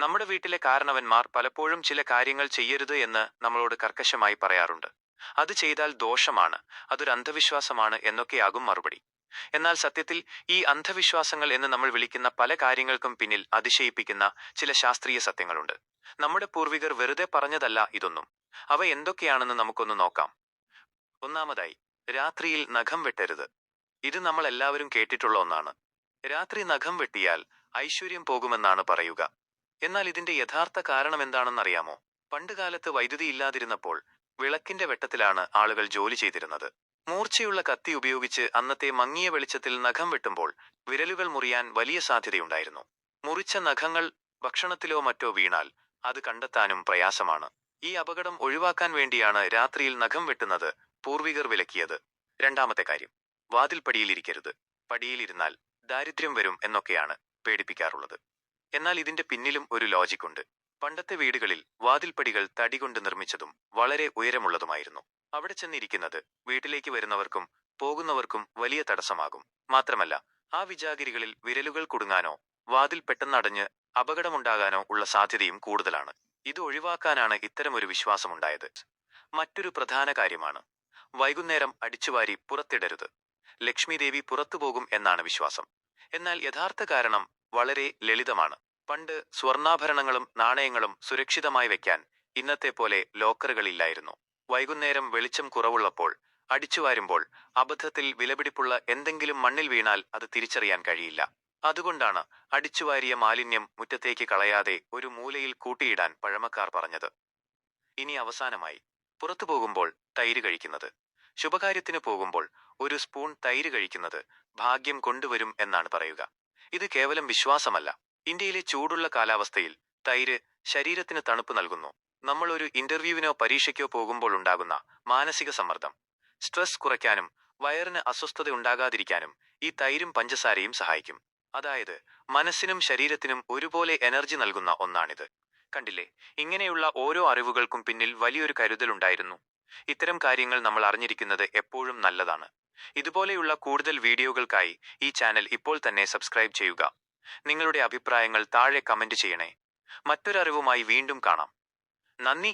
നമ്മുടെ വീട്ടിലെ കാരണവന്മാർ പലപ്പോഴും ചില കാര്യങ്ങൾ ചെയ്യരുത് എന്ന് നമ്മളോട് കർക്കശമായി പറയാറുണ്ട്. അത് ചെയ്താൽ ദോഷമാണ് അതൊരു അന്ധവിശ്വാസമാണ് എന്നൊക്കെയാകും മറുപടി. എന്നാൽ സത്യത്തിൽ ഈ അന്ധവിശ്വാസങ്ങൾ എന്ന് നമ്മൾ വിളിക്കുന്ന പല കാര്യങ്ങൾക്കും പിന്നിൽ അതിശയിപ്പിക്കുന്ന ചില ശാസ്ത്രീയ സത്യങ്ങളുണ്ട്. നമ്മുടെ പൂർവികർ വെറുതെ പറഞ്ഞതല്ല ഇതൊന്നും. അവ എന്തൊക്കെയാണെന്ന് നമുക്കൊന്ന് നോക്കാം. ഒന്നാമതായി രാത്രിയിൽ നഖം വെട്ടരുത്. ഇത് നമ്മൾ എല്ലാവരും കേട്ടിട്ടുള്ള ഒന്നാണ്. രാത്രി നഖം വെട്ടിയാൽ ഐശ്വര്യം പോകുമെന്നാണ് പറയുക. എന്നാൽ ഇതിന്റെ യഥാർത്ഥ കാരണം എന്താണെന്നറിയാമോ പണ്ടുകാലത്ത് വൈദ്യുതി ഇല്ലാതിരുന്നപ്പോൾ വിളക്കിന്റെ വെട്ടത്തിലാണ് ആളുകൾ ജോലി ചെയ്തിരുന്നത്. മൂർച്ചയുള്ള കത്തി ഉപയോഗിച്ച് അന്നത്തെ മങ്ങിയ വെളിച്ചത്തിൽ നഖം വെട്ടുമ്പോൾ വിരലുകൾ മുറിയാൻ വലിയ സാധ്യതയുണ്ടായിരുന്നു. മുറിച്ച നഖങ്ങൾ ഭക്ഷണത്തിലോ മറ്റോ വീണാൽ അത് കണ്ടെത്താനും പ്രയാസമാണ്. ഈ അപകടം ഒഴിവാക്കാൻ വേണ്ടിയാണ് രാത്രിയിൽ നഖം വെട്ടുന്നത് പൂർവികർ വിലക്കിയത്. രണ്ടാമത്തെ കാര്യം വാതിൽപ്പടിയിലിരിക്കരുത് പടിയിലിരുന്നാൽ ദാരിദ്ര്യം വരും എന്നൊക്കെയാണ് പേടിപ്പിക്കാറുള്ളത്. എന്നാൽ ഇതിന്റെ പിന്നിലും ഒരു ലോജിക്കുണ്ട് പണ്ടത്തെ വീടുകളിൽ വാതിൽപ്പടികൾ തടികൊണ്ട് നിർമ്മിച്ചതും വളരെ ഉയരമുള്ളതുമായിരുന്നു. അവിടെ ചെന്നിരിക്കുന്നത് വീട്ടിലേക്ക് വരുന്നവർക്കും പോകുന്നവർക്കും വലിയ തടസ്സമാകും. മാത്രമല്ല ആ വിജാഗിരികളിൽ വിരലുകൾ കുടുങ്ങാനോ വാതിൽ പെട്ടെന്നടഞ്ഞ് അപകടമുണ്ടാകാനോ ഉള്ള സാധ്യതയും കൂടുതലാണ്. ഇത് ഒഴിവാക്കാനാണ് ഇത്തരമൊരു വിശ്വാസമുണ്ടായത്. മറ്റൊരു പ്രധാന കാര്യമാണ് വൈകുന്നേരം അടിച്ചുവാരി പുറത്തിടരുത്. ലക്ഷ്മിദേവി പുറത്തുപോകും എന്നാണ് വിശ്വാസം. എന്നാൽ യഥാർത്ഥ കാരണം വളരെ ലളിതമാണ്. പണ്ട് സ്വർണാഭരണങ്ങളും നാണയങ്ങളും സുരക്ഷിതമായി വെക്കാൻ ഇന്നത്തെ പോലെ ലോക്കറുകളില്ലായിരുന്നു വൈകുന്നേരം വെളിച്ചം കുറവുള്ളപ്പോൾ അടിച്ചുവാരുമ്പോൾ അബദ്ധത്തിൽ വിലപിടിപ്പുള്ള എന്തെങ്കിലും മണ്ണിൽ വീണാൽ അത് തിരിച്ചറിയാൻ കഴിയില്ല. അതുകൊണ്ടാണ് അടിച്ചുവാരിയ മാലിന്യം മുറ്റത്തേക്ക് കളയാതെ ഒരു മൂലയിൽ കൂട്ടിയിടാൻ പഴമക്കാർ പറഞ്ഞത്. ഇനി അവസാനമായി പുറത്തു പോകുമ്പോൾ തൈര് കഴിക്കുന്നത്. ശുഭകാര്യത്തിന് പോകുമ്പോൾ ഒരു സ്പൂൺ തൈര് കഴിക്കുന്നത് ഭാഗ്യം കൊണ്ടുവരും എന്നാണ് പറയുക. ഇത് കേവലം വിശ്വാസമല്ല. ഇന്ത്യയിലെ ചൂടുള്ള കാലാവസ്ഥയിൽ തൈര് ശരീരത്തിന് തണുപ്പ് നൽകുന്നു. നമ്മൾ ഒരു ഇന്റർവ്യൂവിനോ പരീക്ഷയ്ക്കോ പോകുമ്പോൾ ഉണ്ടാകുന്ന മാനസിക സമ്മർദ്ദം. സ്ട്രെസ് കുറയ്ക്കാനും വയറിന് അസ്വസ്ഥത ഉണ്ടാകാതിരിക്കാനും ഈ തൈരും പഞ്ചസാരയും സഹായിക്കും. അതായത് മനസ്സിനും ശരീരത്തിനും ഒരുപോലെ എനർജി നൽകുന്ന ഒന്നാണിത്. കണ്ടില്ലേ? ഇങ്ങനെയുള്ള ഓരോ അറിവുകൾക്കും പിന്നിൽ വലിയൊരു കരുതലുണ്ടായിരുന്നു. ഇത്തരം കാര്യങ്ങൾ നമ്മൾ അറിഞ്ഞിരിക്കുന്നത് എപ്പോഴും നല്ലതാണ്. ഇതുപോലെയുള്ള കൂടുതൽ വീഡിയോകൾക്കായി ഈ ചാനൽ ഇപ്പോൾ തന്നെ സബ്സ്ക്രൈബ് ചെയ്യുക. നിങ്ങളുടെ അഭിപ്രായങ്ങൾ താഴെ കമന്റ് ചെയ്യണേ. മറ്റൊരറിവുമായി വീണ്ടും കാണാം. നന്ദി.